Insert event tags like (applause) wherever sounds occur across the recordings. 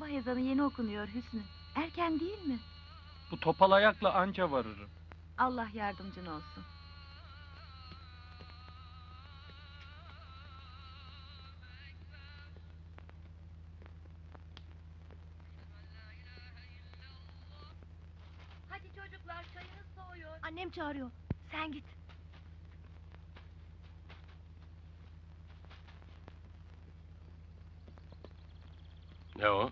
Sabah ezanı yeni okunuyor Hüsnü. Erken değil mi? Bu topal ayakla anca varırım. Allah yardımcın olsun. Hadi çocuklar çayınız soğuyor. Annem çağırıyor. Sen git. Ne o?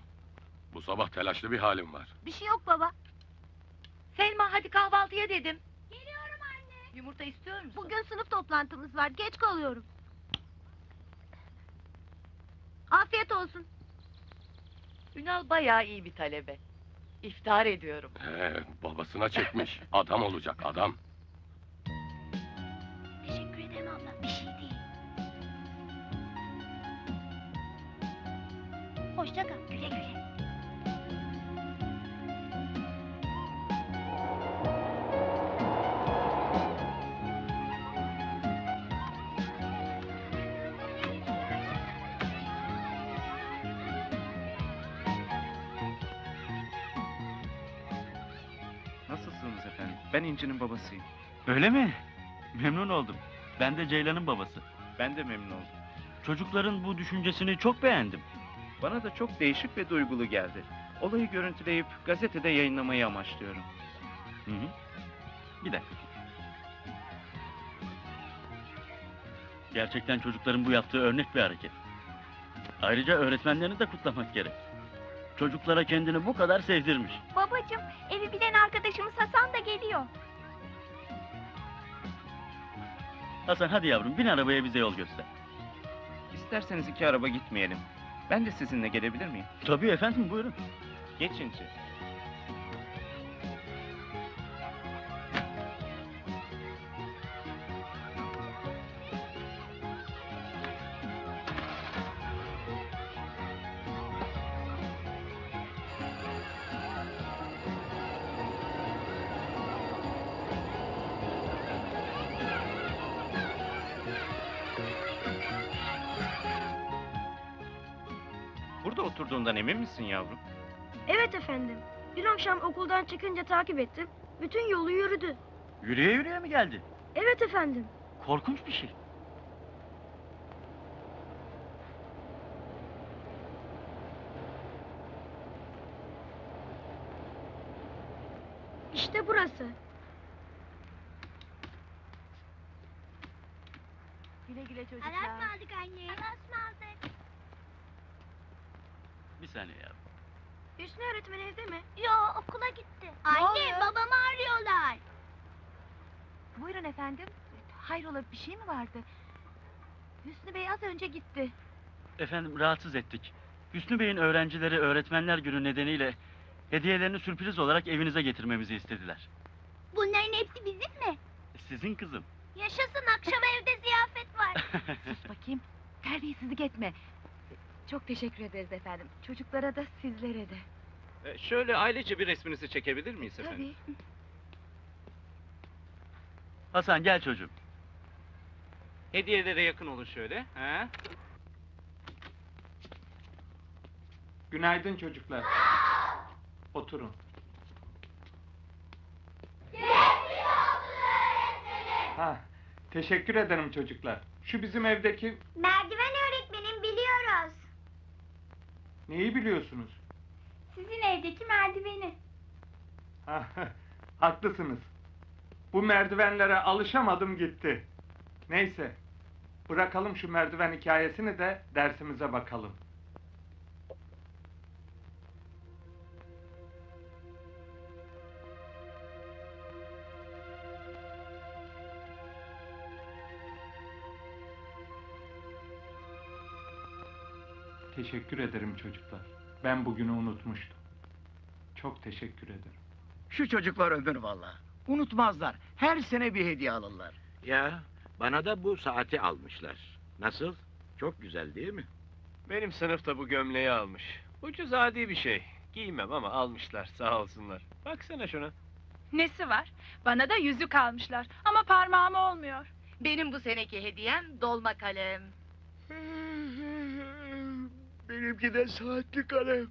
Bu sabah telaşlı bir halim var. Bir şey yok baba. Selma hadi kahvaltıya dedim. Geliyorum anne. Yumurta istiyor musun? Bugün sınıf toplantımız var. Geç kalıyorum. Afiyet olsun. Ünal bayağı iyi bir talebe. İftihar ediyorum. He, babasına çekmiş. Adam olacak adam. Teşekkür ederim abla. Bir şey değil. Hoşça kal. Güle güle. Ben İnci'nin babasıyım. Öyle mi? Memnun oldum. Ben de Ceylan'ın babası. Ben de memnun oldum. Çocukların bu düşüncesini çok beğendim. Bana da çok değişik ve duygulu geldi. Olayı görüntüleyip gazetede yayınlamayı amaçlıyorum. Hı hı. Bir dakika. Gerçekten çocukların bu yaptığı örnek bir hareket. Ayrıca öğretmenlerini de kutlamak gerek. Çocuklara kendini bu kadar sevdirmiş. Babacım, evi bilen arkadaşımız Hasan da geliyor. Hasan hadi yavrum bin arabaya bize yol göster. İsterseniz iki araba gitmeyelim. Ben de sizinle gelebilir miyim? Tabii efendim buyurun. Geç oturduğundan emin misin yavrum? Evet efendim. Dün akşam okuldan çıkınca takip ettim. Bütün yolu yürüdü. Yürüye yürüye mi geldi? Evet efendim. Korkunç bir şey. İşte burası. Güle güle çocuklar. aldık anne. aldık. Bir saniye yavrum. Hüsnü öğretmen evde mi? Yo okula gitti. Anne, babamı arıyorlar. Buyurun efendim. Hayrola bir şey mi vardı? Hüsnü Bey az önce gitti. Efendim rahatsız ettik. Hüsnü Bey'in öğrencileri Öğretmenler Günü nedeniyle hediyelerini sürpriz olarak evinize getirmemizi istediler. Bunların hepsi bizim mi? Sizin kızım. Yaşasın akşam evde ziyafet var. (laughs) Sus bakayım. Terbiyesizlik etme. Çok teşekkür ederiz efendim. Çocuklara da sizlere de. Ee, şöyle ailece bir resminizi çekebilir miyiz efendim? Tabii. (laughs) Hasan gel çocuğum. Hediyelere yakın olun şöyle. Ha? Günaydın çocuklar. Oturun. Ha, teşekkür ederim çocuklar. Şu bizim evdeki Merdiven öğretmenim biliyoruz. Neyi biliyorsunuz? Sizin evdeki merdiveni. Ha, haklısınız. Bu merdivenlere alışamadım gitti. Neyse. Bırakalım şu merdiven hikayesini de dersimize bakalım. Teşekkür ederim çocuklar. Ben bugünü unutmuştum. Çok teşekkür ederim. Şu çocuklar ömür valla. Unutmazlar. Her sene bir hediye alırlar. Ya bana da bu saati almışlar. Nasıl? Çok güzel değil mi? Benim sınıfta bu gömleği almış. Ucuz adi bir şey. Giymem ama almışlar sağ olsunlar. Baksana şuna. Nesi var? Bana da yüzük almışlar ama parmağım olmuyor. Benim bu seneki hediyem dolma kalem. Benimki de saatli kalem.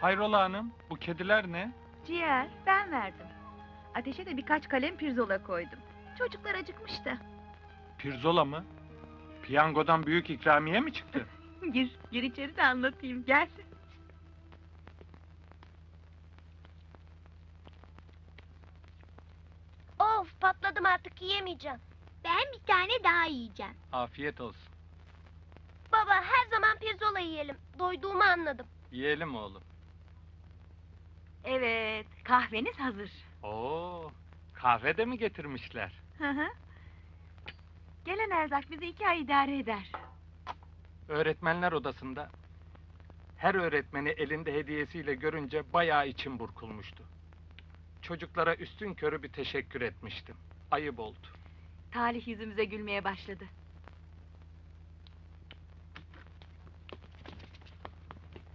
Hayrola hanım, bu kediler ne? Ciğer ben verdim. Ateşe de birkaç kalem pirzola koydum. Çocuklar acıkmış da. Pirzola mı? Piyangodan büyük ikramiye mi çıktı? (laughs) Gir, gir içeri de anlatayım gel. Of patladım artık yiyemeyeceğim. Ben bir tane daha yiyeceğim. Afiyet olsun. Baba her zaman pirzola yiyelim. Doyduğumu anladım. Yiyelim oğlum. Evet, kahveniz hazır. Oo, kahve de mi getirmişler? Hı hı. Gelen erzak bizi iki ay idare eder. Öğretmenler odasında her öğretmeni elinde hediyesiyle görünce bayağı içim burkulmuştu. Çocuklara üstün körü bir teşekkür etmiştim. Ayıp oldu. Talih yüzümüze gülmeye başladı.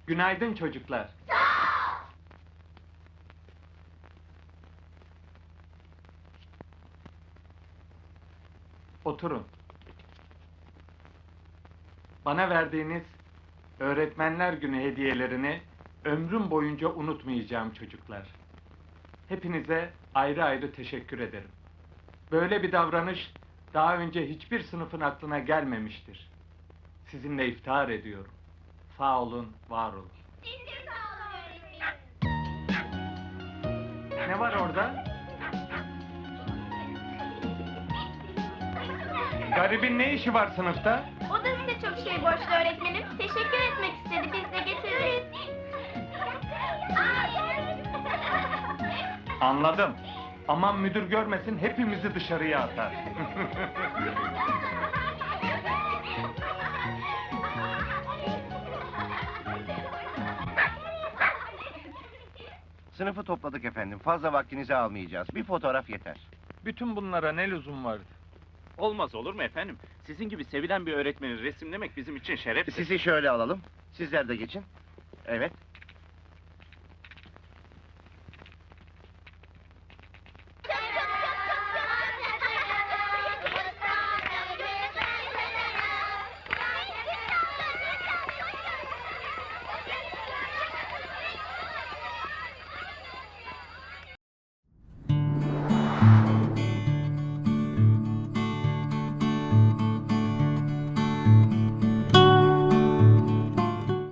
Günaydın çocuklar. Oturun. Bana verdiğiniz Öğretmenler Günü hediyelerini ömrüm boyunca unutmayacağım çocuklar. Hepinize ayrı ayrı teşekkür ederim. Böyle bir davranış daha önce hiçbir sınıfın aklına gelmemiştir. Sizinle iftihar ediyorum. Sağ olun, var olun. Ne var orada? Garibin ne işi var sınıfta? O da size çok şey borçlu öğretmenim. Teşekkür etmek istedi. Biz de getirdik. Anladım. Aman müdür görmesin hepimizi dışarıya atar. Sınıfı topladık efendim. Fazla vaktinizi almayacağız. Bir fotoğraf yeter. Bütün bunlara ne lüzum vardı? Olmaz olur mu efendim? Sizin gibi sevilen bir öğretmeni resimlemek bizim için şereftir. Sizi şöyle alalım. Sizler de geçin. Evet.